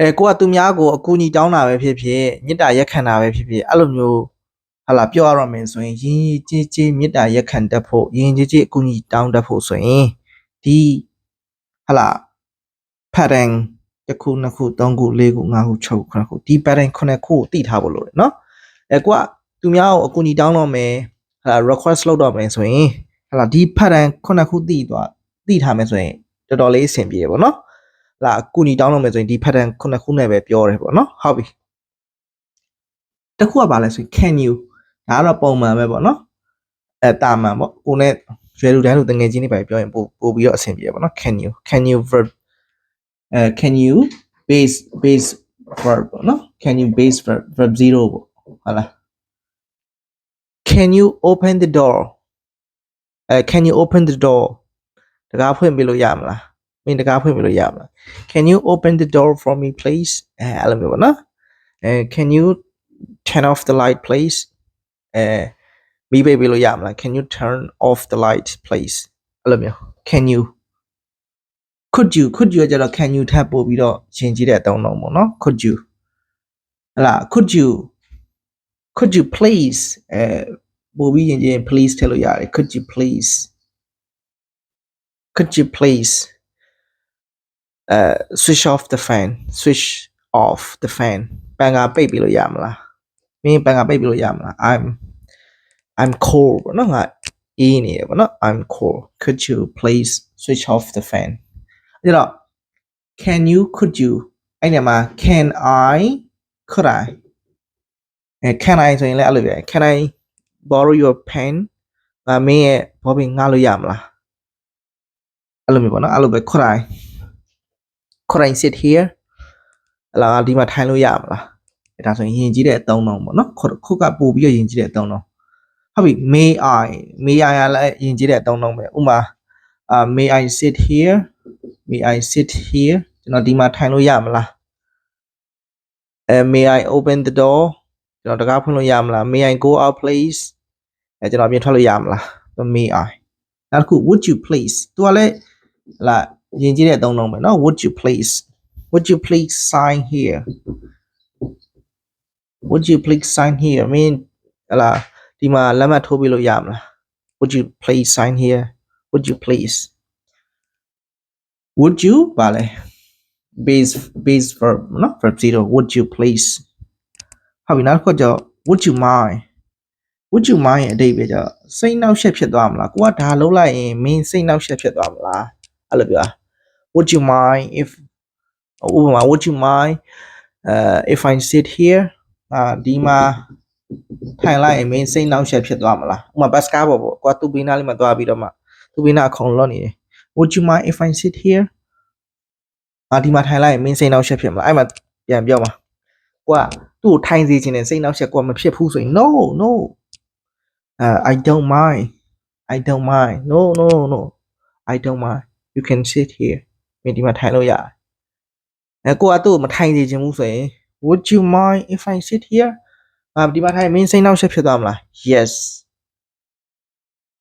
အဲကိုကသူများကိုအကူအညီတောင်းတာပဲဖြစ်ဖြစ်မေတ္တာရက်ခံတာပဲဖြစ်ဖြစ်အဲ့လိုမျိုးဟာလာပြောရတော့မယ်ဆိုရင်ရင်းရင်းကြီးကြီးမေတ္တာရက်ခံတတ်ဖို့ရင်းကြီးကြီးအကူအညီတောင်းတတ်ဖို့ဆိုရင်ဒီဟာလာ pattern တစ်ခုနှစ်ခုသုံးခုလေးခုငါးခုခြောက်ခုခုဒီ pattern ခုနှစ်ခုကိုသိထားဖို့လိုတယ်နော်အဲကိုကသူများကိုအကူအညီတောင်းတော့မယ်ဟာလာ request လုပ်တော့မယ်ဆိုရင်ဟာလာဒီ pattern ခုနှစ်ခုသိသွားသိထားမယ်ဆိုရင်တော်တော်လေးအဆင်ပြေတယ်ပေါ့နော် လာအကူအညီတောင်းလို့မယ်ဆိုရင်ဒီ pattern ခုနှစ်ခုနဲ့ပဲပြောတယ်ပေါ့နော်ဟုတ်ပြီတစ်ခုကဘာလဲဆိုရင် can you ဒါကတော့ပုံမှန်ပဲပေါ့နော်အဲတာမန်ပေါ့ကိုနဲ့ရွယ်လူတိုင်းလူတငယ်ချင်းတွေပဲပြောရင်ပို့ပို့ပြီးတော့အဆင်ပြေပေါ့နော် can you can you verb အဲ can you base base verb ပေါ့နော် can you base verb verb 0ပေါ့ဟုတ်လား can you open the door အဲ can you open the door တကားဖွင့်ပြလို့ရမလား မင်းတကားဖွင့်ပြလို့ရမလား can you open the door for me please အဲအဲ့လိုမျိုးပေါ့နော်အဲ can you turn off the light please အဲမိပေးပြလို့ရမလား can you turn off the light please အဲ့လိုမျိုး can you could you could you ကကြတော့ can you ထပ်ပို့ပြီးတော့ရှင်းကြည့်တဲ့အတုံးလုံးပေါ့နော် could you ဟလာ could you could you please အဲပို့ပြီးရင်ချင်း please ထည့်လို့ရတယ် could you please could you please uh switch off the fan switch off the fan ပန်ကပိတ်ပြီးလို့ရမလားမင်းပန်ကပိတ်ပြီးလို့ရမလား I'm I'm cold ဘောနော်ငါအေးနေတယ်ဘောနော် I'm cold could you please switch off the fan အဲ့တော့ can you could you အဲ့ဒီမှာ can I could I အဲ can I ဆိုရင်လည်းအဲ့လိုပဲ can I borrow your pen ငါမင်းရဲ့ဘောပင်ငှားလို့ရမလားအဲ့လိုမျိုးပေါ့နော်အဲ့လိုပဲ could I could I sit here အလားငါဒီမှာထိုင်လို့ရမလားအဲဒါဆိုရင်ယဉ်ကျေးတဲ့အသုံးတော့ပေါ့နော်ခုခုကပို့ပြီးတော့ယဉ်ကျေးတဲ့အသုံးတော့ဟုတ်ပြီ may I may I ကလည်းယဉ်ကျေးတဲ့အသုံးတော့ပဲဥမာအာ may I sit here may I sit here ကျွန်တော်ဒီမှာထိုင်လို့ရမလားအဲ may I open the door ကျွန်တော်တကားဖွင့်လို့ရမလား may I go out please အဲကျွန်တော်ပြင်ထွက်လို့ရမလား may I နောက်တစ်ခု would you please သူကလည်းလာ ယဉ်ကျေးတဲ့အသုံးတော့ပဲเนาะ would you please would you please sign here would you please sign here I mean ဟလာဒီမှာလက်မှတ်ထိုးပေးလို့ရမလား would you please sign here would you please would you ဗာလဲ base base verb နော် verb 0 would you please ဟုတ်ပြီနောက်တစ်ခုကျတော့ would you mind would you mind ရဲ့အဓိပ္ပာယ်ကျတော့စိတ်နှောက်ယှက်ဖြစ်သွားမလားကိုကဒါလုံးလိုက်ရင်မင်းစိတ်နှောက်ယှက်ဖြစ်သွားမလားအဲ့လိုပြော would you mind if ဥပမာ would you mind uh if i sit here အာဒီမှာထိုင်လိုက်ရင်မင်းစိတ်နှောက်ယှက်ဖြစ်သွားမလားဥပမာဘတ်စကားပေါ့ပေါ့ကိုကသူ့ဘေးနားလေးမှာသွားပြီးတော့မှသူ့ဘေးနားအခုံလွတ်နေတယ် would you mind if i sit here အာဒီမှာထိုင်လိုက်ရင်မင်းစိတ်နှောက်ယှက်ဖြစ်မလားအဲ့မှာပြန်ပြောမှာကိုကသူ့ကိုထိုင်စေခြင်းနဲ့စိတ်နှောက်ယှက်ကိုကမဖြစ်ဘူးဆိုရင် no no uh, I don't mind I don't mind no no no I don't mind you can sit here မင်းဒီမှာထိုင်လို့ရတယ်အဲကိုကသူ့ကိုမထိုင်စေခြင်းဘူးဆိုရင် would you mind if I sit here အာဒီမှာထိုင်မင်းစိတ်နှောက်ယှက်ဖြစ်သွားမလား yes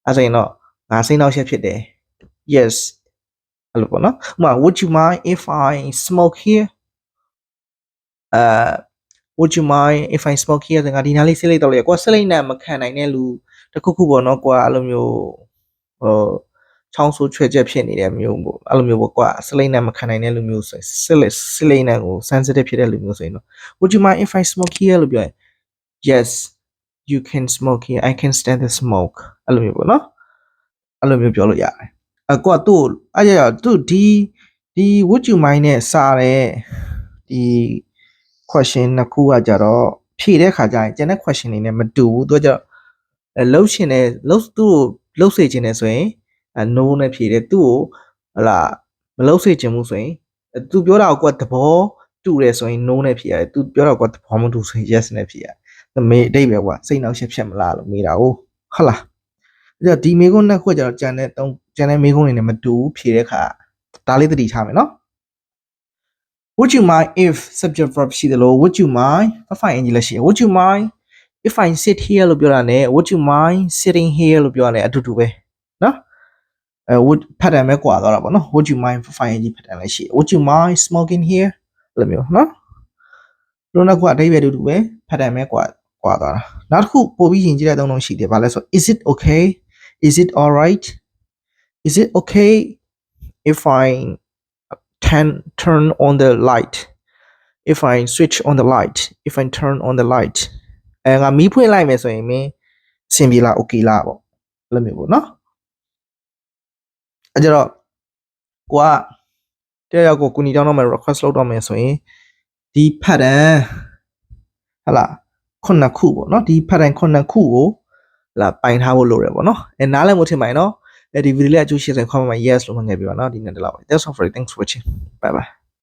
အဲဆိုရင်တော့ငါစိတ်နှောက်ယှက်ဖြစ်တယ် yes အဲ့လိုပေါ့နော်ဥပမာ would you mind if I smoke here uh would you mind if I smoke here ဆိုငါဒီနားလေးစိတ်လိုက်တော့လေကိုကစိတ်လိုက်နဲ့မခံနိုင်တဲ့လူတစ်ခုခုပေါ့နော်ကိုကအဲ့လိုမျိုးဟို ချောင်းဆိုးချွဲချက်ဖြစ်နေတဲ့မျိုးပေါ့အဲ့လိုမျိုးပေါ့ကွာစိတ်လိုက်နဲ့မခံနိုင်တဲ့လူမျိုးဆိုရင်စိတ်လိုက်စိတ်လိုက်နဲ့ကို sensitive ဖြစ်တဲ့လူမျိုးဆိုရင်တော့ would you mind if I smoke here လို့ပြောရင် yes you can smoke here I can stand the smoke အဲ့လိုမျိုးပေါ့နော်အဲ့လိုမျိုးပြောလို့ရတယ်အကွာသူ့အဲ့ရသူဒီဒီ would you mind နဲ့စားတဲ့ဒီ question နှစ်ခုကကြတော့ဖြေတဲ့ခါကျရင်ကျန်တဲ့ question တွေနဲ့မတူဘူးသူကကြတော့အဲလှုပ်ရှင်တယ်လှုပ်သူ့ကိုလှုပ်စေခြင်းတယ်ဆိုရင် အဲ no နဲ့ဖြေတယ်သူ့ကိုဟလာမလှုပ်စေခြင်းဘူးဆိုရင်အဲသူပြောတာကိုကသဘောတူတယ်ဆိုရင် no နဲ့ဖြေရတယ်သူပြောတာကသဘောမတူဆိုရင် yes နဲ့ဖြေရတယ်မေအတိတ်ပဲကွာစိတ်နှောက်ရှက်ဖြစ်မလားလို့မေးတာဟုတ်ဟုတ်လားအဲ့တော့ဒီမေကုန်းနှစ်ခုကကျတော့ကျန်တဲ့တုံးကျန်တဲ့မေကုန်းတွေနဲ့မတူဘူးဖြေတဲ့ခါဒါလေးသတိထားမယ်နော် would you mind if subject verb ရှိတယ်လို့ would you mind ဖဖိုင်အင်ဂျီလက်ရှိ would you mind if i sit here လို့ပြောတာ ਨੇ would you mind sitting here လို့ပြောတာ ਨੇ အတူတူပဲနော် အဲ would pattern ပဲကွာသွားတာပေါ့နော် would you mind ဖဖိုင်အင်ဂျီ pattern လည်းရှိ would you mind smoking here အဲ့လိုမျိုးနော်လုံးတစ်ခုကအဓိပ္ပာယ်တူတူပဲဖတ်တယ်မဲကွာကွာသွားတာနောက်တစ်ခုပို့ပြီးရင်ကြည့်တဲ့သုံးလုံးရှိတယ်ဘာလဲဆို is it okay is it all right is it okay if i turn turn on the light if i switch on the light if i turn on the light အဲငါမီးဖွင့်လိုက်မယ်ဆိုရင်မင်းအဆင်ပြေလား okay လားပေါ့အဲ့လိုမျိုးပေါ့နော် အဲကြတော့ကိုကတရားရောက်ကိုကူညီတောင်းတော့မယ် request လုပ်တော့မယ်ဆိုရင်ဒီဖတ်တန်ဟလာခုနှစ်ခုပေါ့နော်ဒီဖတ်တန်ခုနှစ်ခုကိုဟလာပိုင်ထားဖို့လိုတယ်ပေါ့နော်အဲနားလည်မှုထင်ပါရဲ့နော်အဲဒီ video လေးအကျိုးရှိတဲ့ comment မှာ yes လို့မှတ်ခဲ့ပြပါနော်ဒီနေ့တလောက်ပဲ that's all for it thanks for watching bye bye